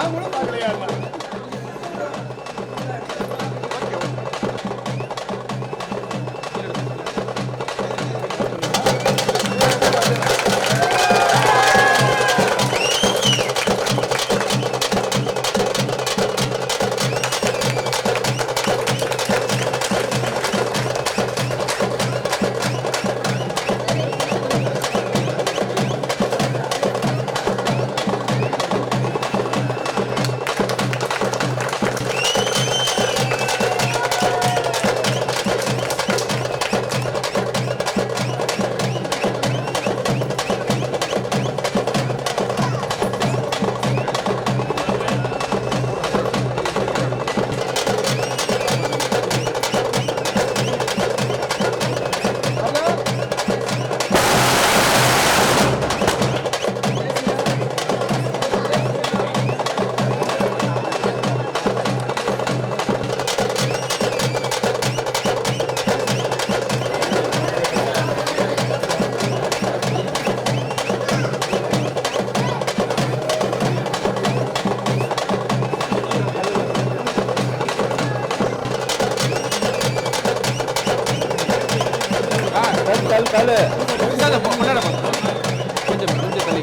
நான் கூட பார்க்கலையா கொஞ்சம் கொஞ்சம் தள்ளி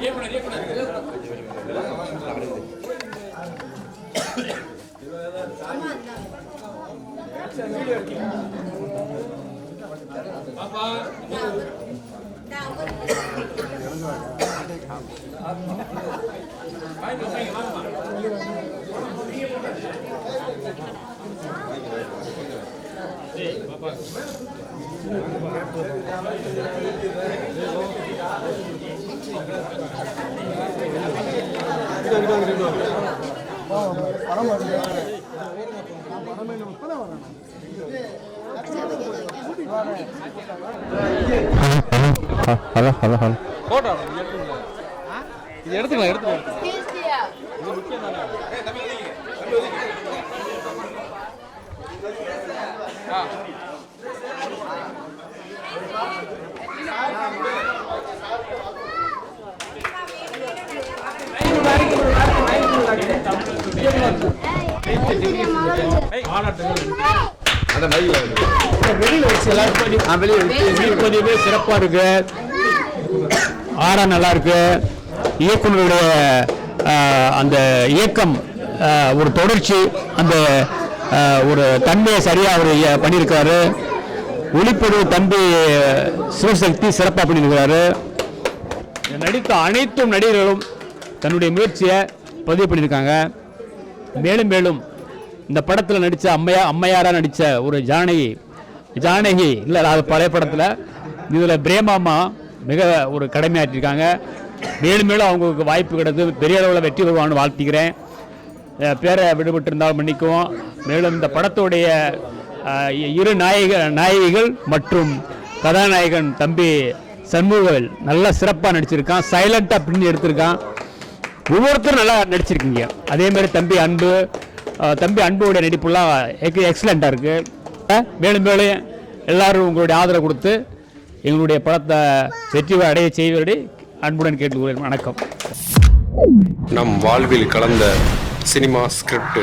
இயக்குனர் இயக்குனர் பாப்பா வாங்க வாங்க பாப்பா. Hello hello hello. போட்டோ இது எடுத்துக்கலாம் எடுத்துக்கலாம் எடுத்துக்கலாம். ஆ அந்த மை வெளியில் வச்சு சிறப்பாக இருக்கு ஆடா நல்லா இருக்கு இயக்குனருடைய அந்த இயக்கம் ஒரு தொடர்ச்சி அந்த ஒரு தன்மையை சரியாக அவர் பண்ணியிருக்காரு ஒளிப்பதிவு தம்பி சிவசக்தி சிறப்பாக பண்ணியிருக்கிறாரு நடித்த அனைத்தும் நடிகர்களும் தன்னுடைய முயற்சியை பதிவு பண்ணியிருக்காங்க. மேலும் மேலும் இந்த படத்தில் நடித்த அம்மையா அம்மையாராக நடித்த ஒரு ஜானகி ஜானகி இல்லை அது பழைய படத்தில் இதில் பிரேமாமா மிக ஒரு கடமையாற்றிருக்காங்க. மேலும் மேலும் அவங்களுக்கு வாய்ப்பு கிடைத்து பெரிய அளவில் வெற்றி வருவான்னு வாழ்த்துக்கிறேன். பேரை விடுபட்டு இருந்தால் மன்னிக்குவோம். மேலும் இந்த படத்துடைய இரு நாயக நாயகிகள் மற்றும் கதாநாயகன் தம்பி சண்முகவேல் நல்லா சிறப்பாக நடிச்சிருக்கான். சைலண்ட்டாக பின்னி எடுத்திருக்கான். ஒவ்வொருத்தரும் நல்லா நடிச்சிருக்கீங்க. அதே மாதிரி தம்பி அன்பு தம்பி அன்புடைய நடிப்புலாம் எக் எக்ஸலண்ட்டாக இருக்குது மேலும் மேலும் எல்லோரும் உங்களுடைய ஆதரவு கொடுத்து எங்களுடைய படத்தை வெற்றி அடைய செய்வதை அன்புடன் கேட்டுக்கொள்கிறேன். வணக்கம். நம் வாழ்வில் கலந்த சினிமா ஸ்கிரிப்ட்